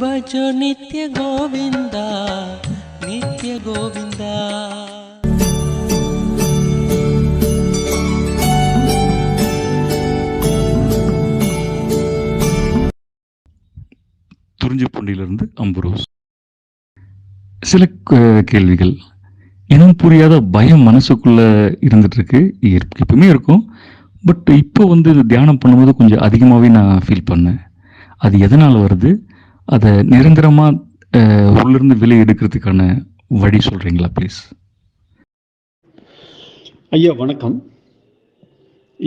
भजो नित्य गोविन्दा नित्य गोविन्दा குறிஞ்சிப்பூண்டியிலிருந்து அம்புரோஸ் சில கேள்விகள் இனம் புரியாத பயம் மனசுக்குள்ள இருந்துட்டு இருக்கு எப்பவுமே இருக்கும் பட் இப்போ வந்து தியானம் பண்ணும்போது கொஞ்சம் அதிகமாகவே நான் ஃபீல் பண்ணேன். அது எதனால் வருது? அதை நிரந்தரமாக உள்ளிருந்து வெளியே எடுக்கிறதுக்கான வழி சொல்கிறீங்களா ப்ளீஸ் ஐயா வணக்கம்.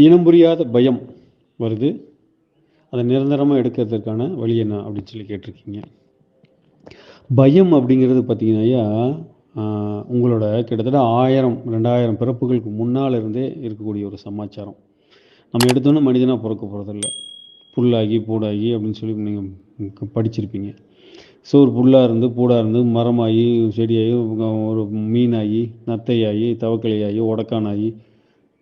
இனம் புரியாத பயம் வருது. அதை நிரந்தரமாக எடுக்கிறதுக்கான வழி என்ன அப்படின்னு சொல்லி கேட்டிருக்கீங்க. பயம் அப்படிங்கிறது பார்த்தீங்கன்னா ஐயா உங்களோட கிட்டத்தட்ட ஆயிரம் ரெண்டாயிரம் பிறப்புகளுக்கு முன்னால் இருந்தே இருக்கக்கூடிய ஒரு சமாச்சாரம். நம்ம எடுத்தோன்னே மனிதனாக பிறக்க போகிறதில்ல புல்லாகி பூடாகி அப்படின்னு சொல்லி நீங்கள் படிச்சிருப்பீங்க. ஸோ ஒரு புல்லாக இருந்து பூடாக இருந்து மரமாகி செடியாகி ஒரு மீனாகி நத்தையாகி தவக்கலையாகி உடக்கானாகி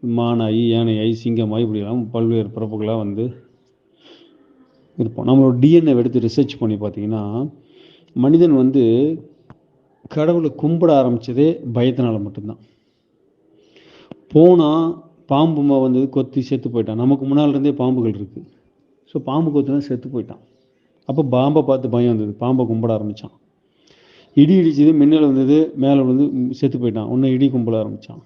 மானாகி யானையாகி சிங்கமாகி இப்படிலாம் பல்வேறு பிறப்புகளாக வந்து இருப்போம். நம்மளோட டிஎன்ஏ எடுத்து ரிசர்ச் பண்ணி பார்த்தீங்கன்னா மனிதன் வந்து கடவுளை கும்பிட ஆரம்பித்ததே பயத்தினால மட்டும்தான். போனால் பாம்பு வந்து கொத்தி செத்து போயிட்டான். நமக்கு முன்னால் இருந்தே பாம்புகள் இருக்குது ஸோ பாம்பு கொத்துனா செத்து போயிட்டான். அப்போ பாம்பை பார்த்து பயம் வந்தது. பாம்பை கும்பிட ஆரம்பித்தான் இடி இடிச்சது மின்னல் வந்தது மேலே விழுந்து செத்து போயிட்டான். ஒன்று இடி கும்பிட ஆரம்பித்தான்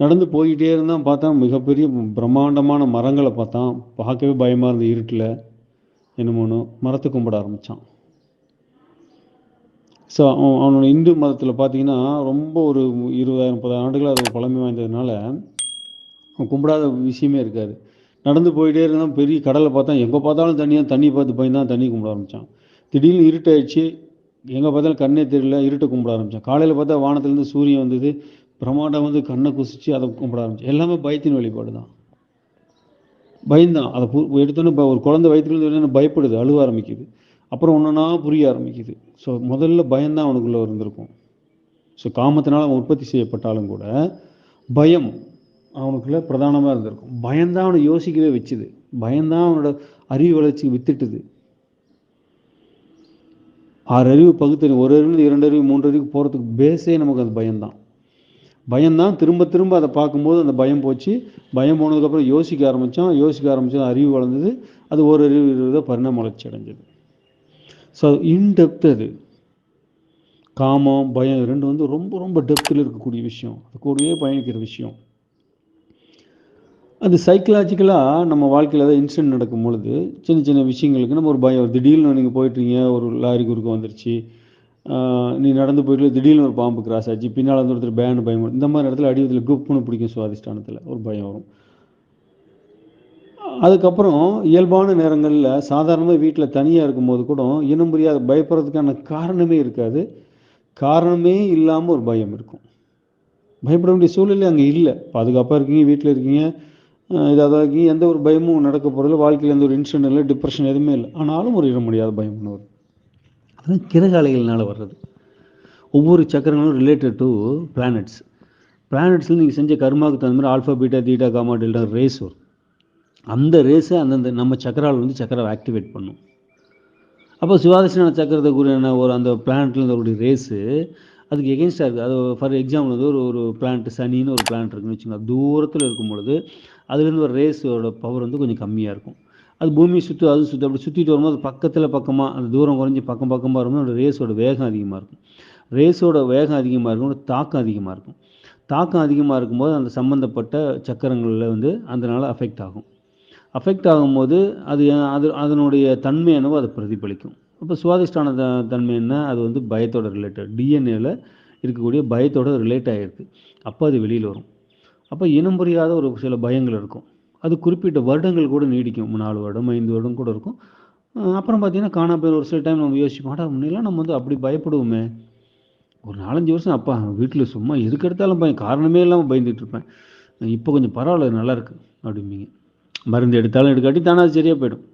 நடந்து போய்கிட்டே இருந்தான் பார்த்தா மிகப்பெரிய பிரம்மாண்டமான மரங்களை பார்த்தான். பார்க்கவே பயமாக இருந்த இருட்டில். என்னமோனோ மரத்தை கும்பிட ஆரம்பித்தான் ஸோ அவன் அவனோட இந்து மதத்தில் பார்த்தீங்கன்னா ரொம்ப ஒரு இருபதாயிரம் முப்பதாயிரம் ஆண்டுகளாக அது பழமை வாய்ந்ததுனால அவன் கும்பிடாத விஷயமே இருக்காது. நடந்து போயிட்டே இருந்தால் பெரிய கடலை பார்த்தா எங்கே பார்த்தாலும் தண்ணியாக தண்ணி பார்த்து பயந்தான் தண்ணி கும்பிட ஆரம்பித்தான் திடீர்னு இருட்டாயிடுச்சு. எங்கே பார்த்தாலும் கண்ணே தெரியல இருட்டை கும்பிட ஆரம்பித்தான் காலையில் பார்த்தா வானத்துலேருந்து சூரியன் வந்தது. பிரம்மாண்டம் வந்து கண்ணை குசிச்சு அதை கும்பிட ஆரம்பிச்சு. எல்லாமே பயத்தின் வழிபாடு தான். பயந்தான் அதை பு எடுத்தோன்னே இப்போ ஒரு குழந்தை வயிற்றுலேருந்து பயப்படுது அழுவ ஆரம்பிக்குது. அப்புறம் ஒன்றுனா புரிய ஆரம்பிக்குது. ஸோ முதல்ல பயம்தான் அவனுக்குள்ளே இருந்திருக்கும். ஸோ காமத்தினால் அவன் உற்பத்தி செய்யப்பட்டாலும் கூட பயம் அவனுக்குள்ள பிரதானமாக இருந்திருக்கும். பயந்தான் அவனை யோசிக்கவே வச்சுது. பயந்தான் அவனோட அறிவு வளர்ச்சி வித்துட்டுது. ஆறு அறிவு பகுத்தறிவு ஒரு அறிவு இரண்டு அறிவு மூன்று அறிவு போகிறதுக்கு பேஸே நமக்கு அது பயம்தான் பயம்தான் திரும்ப திரும்ப அதை பார்க்கும்போது அந்த பயம் போச்சு. பயம் போனதுக்கப்புறம் யோசிக்க ஆரம்பித்தான் யோசிக்க ஆரம்பித்தோம் அறிவு வளர்ந்தது. அது ஒரு அறிவு இருபதை பரிணாம வளர்ச்சி அடைஞ்சது. ஸோ இன்டெப்த் அது. காமம் பயம் ரெண்டு ரெண்டும் வந்து ரொம்ப ரொம்ப டெப்த்தில் இருக்கக்கூடிய விஷயம். அது கூடவே பயணிக்கிற விஷயம். அது சைக்கலாஜிக்கலாக நம்ம வாழ்க்கையில் ஏதாவது இன்சிடென்ட் நடக்கும் பொழுது சின்ன சின்ன விஷயங்களுக்கு நம்ம ஒரு பயம் திடீர்னு நீங்கள் போயிட்டுருங்க ஒரு லாரி குறுக்க வந்துருச்சு. நீ நடந்து போயிட்டு திடீர்னு ஒரு பாம்பு கிராஸ் ஆச்சு. பின்னால் வந்து ஒருத்தர் பேன் பயம் இந்த மாதிரி இடத்துல அடிவத்தில் குப்புன்னு பிடிக்கும் சுவாதிஷ்டானத்தில். ஒரு பயம் வரும். அதுக்கப்புறம் இயல்பான நேரங்களில் சாதாரணமாக வீட்டில் தனியாக இருக்கும்போது கூட இனம் புரியாத பயப்படுறதுக்கான காரணமே இருக்காது. காரணமே இல்லாமல் ஒரு பயம் இருக்கும். பயப்பட வேண்டிய சூழ்நிலை அங்கே இல்லை. பாதுகாப்பாக இருக்கீங்க வீட்டில் இருக்கீங்க. அஹ் இதாக எந்த ஒரு பயமும் நடக்க போகிறதில்ல வாழ்க்கையில் எந்த ஒரு இன்சிடென்ட் இல்லை டிப்ரெஷன் எதுவுமே இல்லை. ஆனாலும் ஒரு இட முடியாத பயம் ஒன்று வரும். அதுதான் கிரகாலைகள்னால வர்றது. ஒவ்வொரு சக்கரங்களும் ரிலேட்டட் டு பிளானட்ஸ் பிளானட்ஸில் நீங்கள் செஞ்ச கர்மாவுக்கு தகுந்த மாதிரி alpha beta theta gamma delta race வரும். அந்த ரேஸை அந்தந்த நம்ம சக்கரால் வந்து சக்கராவை ஆக்டிவேட் பண்ணும். அப்போ சுவாதசின சக்கரத்தை ஒரு அந்த பிளானட்லேருந்து ஒரு ரேஸு அதுக்கு எகென்ஸ்டாக இருக்குது அது ஃபார் எக்ஸாம்பிள் வந்து ஒரு ஒரு பிளான்ட் சனின்னு ஒரு பிளான்ட் இருக்குன்னு வச்சுக்கோங்க. தூரத்தில் இருக்கும் பொழுது அதுலேருந்து ஒரு ரேஸோட பவர் வந்து கொஞ்சம் கம்மியாக இருக்கும். அது பூமி சுற்று அது சுற்று அப்படி சுற்றிட்டு வரும்போது பக்கத்தில் பக்கமாக அந்த தூரம் குறைஞ்சி பக்கம் பக்கமாக இருக்கும்போது அந்த ரேஸோட வேகம் அதிகமாக இருக்கும். ரேஸோட வேகம் அதிகமாக இருக்கும் தாக்கம் அதிகமாக இருக்கும். தாக்கம் அதிகமாக இருக்கும்போது அந்த சம்மந்தப்பட்ட சக்கரங்களில் வந்து அதனால் அஃபெக்ட் ஆகும். அஃபெக்ட் ஆகும்போது அது அது அதனுடைய தன்மை என்னவோ அதை பிரதிபலிக்கும். அப்போ சுவாதிஷ்டான த தன்மை என்ன? அது வந்து பயத்தோட ரிலேட்டட் டிஎன்ஏவில் இருக்கக்கூடிய பயத்தோட ரிலேட் ஆகிருக்கு அப்போ அது வெளியில் வரும். அப்போ இனம் புரியாத ஒரு சில பயங்கள் இருக்கும். அது குறிப்பிட்ட வருடங்கள் கூட நீடிக்கும். நாலு வருடம் ஐந்து வருடம் கூட இருக்கும். அப்புறம் பார்த்தீங்கன்னா காணா போய் ஒரு சில டைம் நம்ம யோசிச்சு மாட்டா முன்னெல்லாம் நம்ம வந்து அப்படி பயப்படுவோமே. ஒரு நாலஞ்சு வருஷம் அப்பா வீட்டில் சும்மா எதுக்கு எடுத்தாலும் பயம். காரணமே இல்லாமல் பயந்துட்டு இருப்பேன். இப்போ கொஞ்சம் பரவாயில்ல நல்லா இருக்கு. அப்படிம்பீங்க. மருந்து எடுத்தாலும் எடுக்காட்டி தானே அது சரியாக போயிடும்.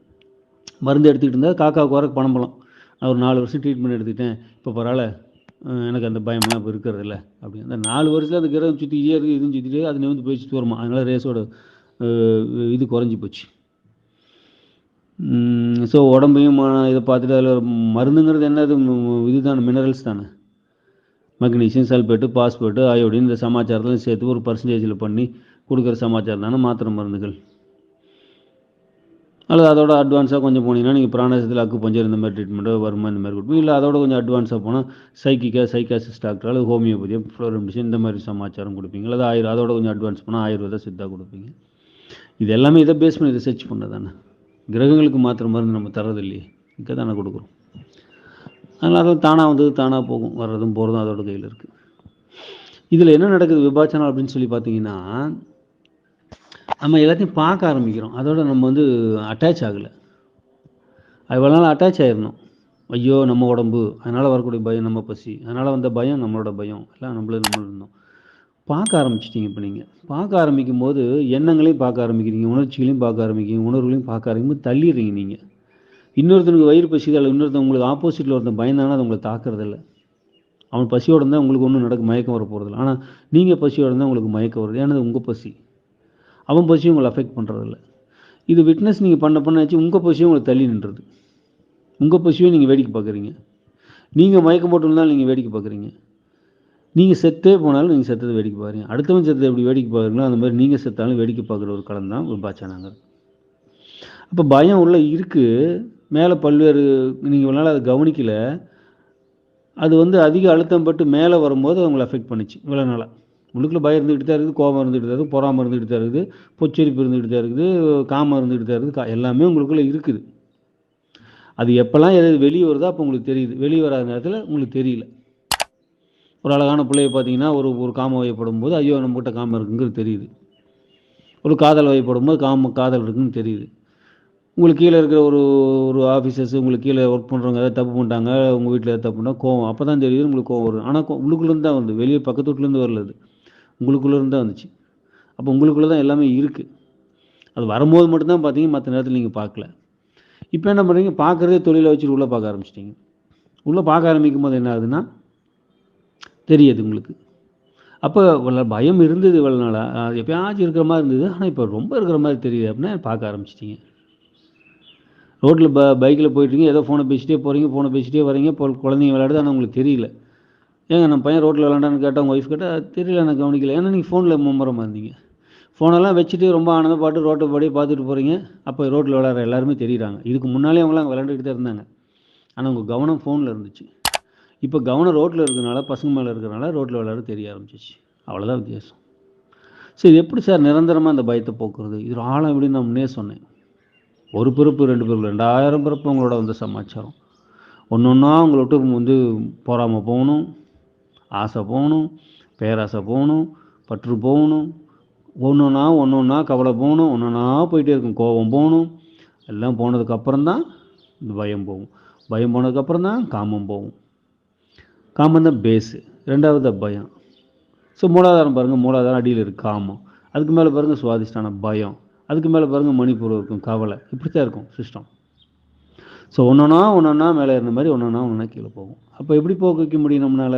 மருந்து எடுத்துக்கிட்டு இருந்தால் காக்காவுக்கு குறைக்கு பணம் போகலாம் நான் ஒரு நாலு வருஷம் ட்ரீட்மெண்ட் எடுத்துக்கிட்டேன். இப்போ பரவாயில்ல. எனக்கு அந்த பயமெல்லாம் இப்போ இருக்கிறது இல்லை அப்படி. அந்த நாலு வருஷத்தில் அந்த கிரகம் சுற்றிக்கிட்டே இருக்குது இதுவும் சுற்றிட்டே அது நிமிந்து போயிடுச்சு சுற்றி வருமா ரேஸோட இது குறைஞ்சி போச்சு. ஸோ உடம்பையும் இதை பார்த்துட்டு அதில் மருந்துங்கிறது என்னது இதுதானே மினரல்ஸ் தானே. மெக்னீசியம் சல்பேட்டு பாஸ்பேட்டு அயோடின் இந்த சமாச்சாரத்தில் சேர்த்து ஒரு பர்சன்டேஜில் பண்ணி கொடுக்குற சமாச்சாரம் தானே மாத்திரை மருந்துகள். அல்லது அதோட அட்வான்ஸாக கொஞ்சம் போனீங்கன்னா நீங்கள் பிராணாசத்தில் அக்கு பஞ்சர் இந்த மாதிரி ட்ரீட்மெண்ட்டோ வருமா இந்த மாதிரி கொடுப்போம் இல்லை அதோட கொஞ்சம் அட்வான்ஸாக போனால் சைக்கிக்கா சைக்காசிஸ் டாக்டர் அல்லது ஹோமியோபதி ஃப்ளோரமிஷன் இந்த மாதிரி சமாச்சாரம் கொடுப்பீங்க. அல்லது ஆயுர் அதோட கொஞ்சம் அட்வான்ஸ் போனால் ஆயுர்வேதா சித்தா கொடுப்பீங்க. இது எல்லாமே இதை பேஸ் பண்ணி ரிசர்ச் பண்ணதானே? கிரகங்களுக்கு மாத்திரை மருந்து நம்ம தர்றது இல்லையே. இங்கே தானே கொடுக்குறோம். அதனால் அதுவும் தானாக வந்தது தானாக போகும். வர்றதும் போகிறதும் அதோட கையில் இருக்குது இதில் என்ன நடக்குது விபாச்சனம் அப்படின்னு சொல்லி பார்த்தீங்கன்னா நம்ம எல்லாத்தையும் பார்க்க ஆரம்பிக்கிறோம். அதோட நம்ம வந்து அட்டாச் ஆகலை. அவ்வளோ நாள் அட்டாச் ஆயிடணும் ஐயோ நம்ம உடம்பு. அதனால் வரக்கூடிய பயம் நம்ம பசி. அதனால் வந்த பயம் நம்மளோட பயம். எல்லாம் நம்மளே நம்மளும் இருந்தோம். பார்க்க ஆரம்பிச்சிட்டிங்க இப்போ நீங்கள் பார்க்க ஆரம்பிக்கும் போது எண்ணங்களையும் பார்க்க ஆரம்பிக்கிறீங்க. உணர்ச்சிகளையும் பார்க்க ஆரம்பிக்கிறீங்க. உணர்வுகளையும் பார்க்க ஆரம்பிக்கும் தள்ளிடுறீங்க நீங்கள் இன்னொருத்தனுக்கு வயிறு பசிது அல்ல இன்னொருத்தன் உங்களுக்கு ஆப்போசிட்டில் ஒருத்தன் பயந்தானா அது உங்களை தாக்குறதில்ல. அவன் பசியோட இருந்தால் உங்களுக்கு ஒன்றும் நடக்க மயக்கம் வர போகிறதில்ல ஆனால் நீங்கள் பசியோட இருந்தால் உங்களுக்கு மயக்கம் வருது. ஏன்னா உங்கள் பசி. அவன் பசியும் உங்களை அஃபெக்ட் பண்ணுறதில்ல இது விட்னஸ் நீங்கள் பண்ண பண்ணாச்சு உங்கள் பசியும் உங்களை தள்ளி நின்றுது. உங்கள் பசியும் நீங்கள் வேடிக்கை பார்க்குறீங்க. நீங்கள் மயக்கம் போட்டு இருந்தாலும் நீங்கள் வேடிக்கை பார்க்குறீங்க. நீங்கள் செத்தே போனாலும் நீங்கள் செத்ததை வேடிக்கை பார்க்குறீங்க. அடுத்தவன் செத்ததை எப்படி வேடிக்கை பார்க்குறீங்களோ அந்த மாதிரி நீங்கள் செத்தாலும் வேடிக்கை பார்க்குற ஒரு களம் தான் பாச்சானாங்க அப்போ பயம் உள்ள இருக்குது மேலே பல்வேறு நீங்கள் நாள் அதை கவனிக்கலை. அது வந்து அதிக அழுத்தம் பட்டு மேலே வரும்போது அவங்களை அஃபெக்ட் பண்ணுச்சு. இவ்வளோ நாளாக உள்ளுக்குள்ள பயம் இருந்துக்கிட்டு தான் இருக்குது கோபம் இருந்துகிட்டு தான் இருக்குது பொறாமல் இருந்துகிட்டு தான் இருக்குது பொச்சரிப்பு இருந்துகிட்டு தான் இருக்குது காமம் இருந்துகிட்டு தான் இருக்குது கா- எல்லாமே உங்களுக்குள்ளே இருக்குது. அது எப்போல்லாம் எது வெளியே வருதோ அப்போ உங்களுக்கு தெரியுது. வெளியே வராத நேரத்தில் உங்களுக்கு தெரியல. ஒரு அழகான பிள்ளைய பார்த்தீங்கன்னா ஒரு ஒரு காம வயப்படும் போது ஐயோ நம்மகிட்ட காமம் இருக்குங்கிறது தெரியுது. ஒரு காதல் வயப்படும் போது காம காதல் இருக்குன்னு தெரியுது. உங்களுக்கு கீழே இருக்கிற ஒரு ஒரு ஆஃபீஸர்ஸ் உங்களுக்கு கீழே ஒர்க் பண்ணுறவங்க ஏதாவது தப்பு பண்ணிட்டாங்க உங்கள் வீட்டில் ஏதாவது தப்பு பண்ணால் கோவம் அப்போ தான் தெரியுது உங்களுக்கு கோவம் வரும் ஆனால் உள்ளுக்குள்ளேருந்து தான் வருது. வெளியே பக்கத்து வீட்டிலேருந்து வரல அது. உங்களுக்குள்ளேருந்து தான் வந்துச்சு. அப்போ உங்களுக்குள்ளே தான் எல்லாமே இருக்குது அது வரும்போது மட்டும்தான் பார்த்தீங்க மற்ற நேரத்தில் நீங்கள் பார்க்கல. இப்போ என்ன பண்ணுறீங்க பார்க்குறதே தொழிலை வச்சுட்டு உள்ளே பார்க்க ஆரம்பிச்சிட்டிங்க. உள்ளே பார்க்க ஆரம்பிக்கும் போது என்ன ஆகுதுன்னா தெரியுது உங்களுக்கு. அப்போ பயம் இருந்தது இவ்வளோ நாளாக அது எப்பயாச்சும் இருக்கிற மாதிரி இருந்தது. ஆனால் இப்போ ரொம்ப இருக்கிற மாதிரி தெரியுது அப்படின்னா பார்க்க ஆரம்பிச்சிட்டிங்க. ரோட்டில் ப பைக்கில் போயிட்டுருங்க ஏதோ ஃபோனை பேசிட்டே போகிறீங்க ஃபோனை பேசிட்டே வரீங்க. இப்போ குழந்தைங்க விளையாடுது. ஆனால் உங்களுக்கு தெரியல. ஏங்க நம்ம பையன் ரோட்டில் விளாண்டான்னு கேட்டேன் உங்கள் ஒய்ஃப் கேட்டால் தெரியல நான் கவனிக்கல. ஏன்னா நீங்கள் ஃபோனில் மும்முரமாக இருந்தீங்க. ஃபோனெல்லாம் வச்சுட்டு ரொம்ப ஆனந்த பாட்டு ரோட்டை படி பார்த்துட்டு போகிறீங்க அப்போ ரோட்டில் விளாட்ற எல்லாருமே தெரியுறாங்க. இதுக்கு முன்னாலே அவங்களாம் அங்கே தான் இருந்தாங்க. ஆனால் உங்கள் கவனம் ஃபோனில் இருந்துச்சு. இப்போ கவனம் ரோட்டில் இருக்கிறனால பசங்க மேலே இருக்கிறனால ரோட்டில் விளாட தெரிய ஆரம்பிச்சிச்சு. அவ்வளோதான் வித்தியாசம். சரி எப்படி சார் நிரந்தரமாக அந்த பயத்தை போக்குறது? இது ஆழம் எப்படின்னு நான் முன்னே சொன்னேன். ஒரு பிறப்பு ரெண்டு பிறப்பு ரெண்டாயிரம் பிறப்பு உங்களோட வந்த சமாச்சாரம். ஒன்று ஒன்றா உங்களை விட்டு வந்து பொறாமல் போகணும். ஆசை போகணும் பேராசை போகணும் பற்று போகணும் ஒன்று ஒன்றா ஒன்று ஒன்றா கவலை போகணும் ஒன்றுனா போயிட்டே இருக்கும் கோபம் போகணும். எல்லாம் போனதுக்கப்புறம் தான் இந்த பயம் போகும். பயம் போனதுக்கப்புறம் தான் காமம் போகும். காமம் தான் பேஸு ரெண்டாவது பயம். ஸோ மூலாதாரம் பாருங்கள் மூலாதாரம் அடியில் இருக்குது காமம். அதுக்கு மேலே பாருங்கள் சுவாதிஷ்டான பயம். அதுக்கு மேலே பாருங்கள் மணிப்பூர் இருக்கும் கவலை. இப்படி தான் இருக்கும் சிஸ்டம் ஸோ ஒன்றுனா ஒன்றுனா மேலே இருந்த மாதிரி ஒன்றுனா ஒன்றா கீழே போகும். அப்போ எப்படி போக்க வைக்க முடியும் நம்மளால?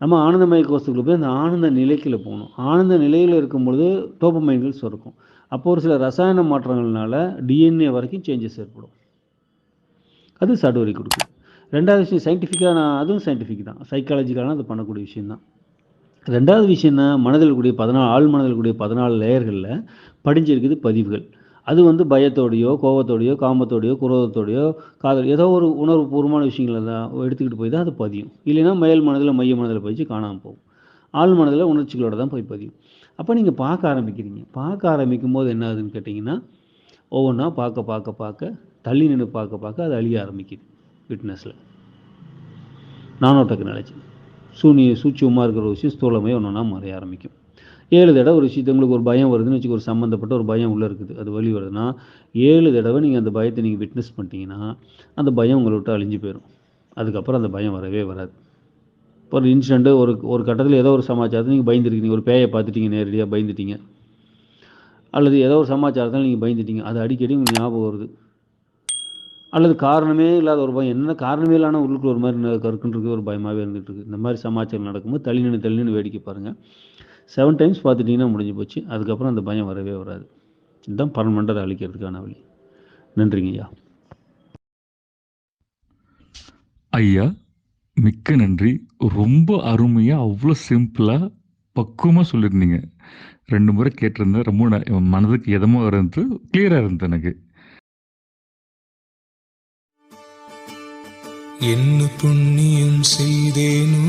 நம்ம ஆனந்தமய கோஷத்துக்குள்ள போய் அந்த ஆனந்த நிலைக்குள்ள போகணும். ஆனந்த நிலையில் இருக்கும் பொழுது டோப்பமைன்கள் சுரக்கும். அப்போ ஒரு சில ரசாயன மாற்றங்கள்னால டிஎன்ஏ வரைக்கும் சேஞ்சஸ் ஏற்படும். அது சடுவரி கொடுக்கும் ரெண்டாவது விஷயம் சயின்டிஃபிக்காக நான் அதுவும் சயின்டிஃபிக் தான். சைக்காலஜிக்கலான அது பண்ணக்கூடிய விஷயம் தான் ரெண்டாவது விஷயம் என்ன மனதில் கூடிய பதினாலு ஆள் மனதில் கூடிய பதினாலு லேயர்களில் படிஞ்சிருக்குது பதிவுகள். அது வந்து பயத்தோடையோ கோபத்தோடையோ காமத்தோடையோ குரோதத்தோடையோ காதல் ஏதோ ஒரு உணர்வுபூர்வமான விஷயங்களை தான் எடுத்துக்கிட்டு போய் தான் அது பதியும். இல்லைன்னா மேல் மனதில் மைய மனதில் போயிச்சு காணாமல் போகும். ஆள் மனதில் உணர்ச்சிகளோடு தான் போய் பதியும். அப்போ நீங்கள் பார்க்க ஆரம்பிக்கிறீங்க. பார்க்க ஆரம்பிக்கும் போது என்ன ஆகுதுன்னு கேட்டிங்கன்னா ஒவ்வொன்றா பார்க்க பார்க்க பார்க்க தள்ளி நின்று பார்க்க பார்க்க அது அழிய ஆரம்பிக்குது ஃபிட்னஸில் நானோ டெக்னாலஜி சூனிய சூட்சியமாக இருக்கிற ஒரு விஷயம் ஸ்தூலமே ஒன்று ஒன்றா மறைய ஆரம்பிக்கும். ஏழு தடவை ஒரு விஷயத்தை உங்களுக்கு ஒரு பயம் வருதுன்னு வச்சுக்க ஒரு சம்மந்தப்பட்ட ஒரு பயம் உள்ளே இருக்குது. அது வழி வருதுன்னா ஏழு தடவை நீங்கள் அந்த பயத்தை நீங்கள் விட்னஸ் பண்ணிட்டீங்கன்னா அந்த பயம் உங்களை விட்டு அழிஞ்சு போயிடும் அதுக்கப்புறம் அந்த பயம் வரவே வராது. இப்போ ஒரு இன்சிடெண்ட்டு ஒரு ஒரு கட்டத்தில் ஏதோ ஒரு சமாச்சாரத்தை நீங்கள் பயந்துருக்கீங்க. ஒரு பேயை பார்த்துட்டீங்க நேரடியாக பயந்துட்டீங்க. அல்லது ஏதோ ஒரு சமாச்சாரத்தில் நீங்கள் பயந்துட்டீங்க. அது அடிக்கடி உங்களுக்கு ஞாபகம் வருது. அல்லது காரணமே இல்லாத ஒரு பயம். என்ன காரணமே இல்லாமல் உள்ளுக்குள்ள ஒரு மாதிரி ந- ஒரு பயமாகவே இருந்துகிட்டு இருக்கு. இந்த மாதிரி சமாச்சாரம் நடக்கும்போது தள்ளி நின்று தள்ளி நின்று வேடிக்கை பாருங்கள் செவன் டைம்ஸ் பார்த்துட்டிங்கன்னா முடிஞ்சு போச்சு. அதுக்கப்புறம் அந்த பயம் வரவே வராது. இதுதான் பர்மனெண்ட்டாக அதை அழிக்கிறதுக்கான வழி. நன்றிங்க ஐயா. ஐயா மிக்க நன்றி. ரொம்ப அருமையாக அவ்வளோ சிம்பிளாக பக்குவமாக சொல்லியிருந்தீங்க ரெண்டு முறை கேட்டிருந்தேன். ரொம்ப மனதுக்கு இதமாக இருந்து கிளியராக இருந்தது எனக்கு. என்ன புண்ணியம் செய்தேனோ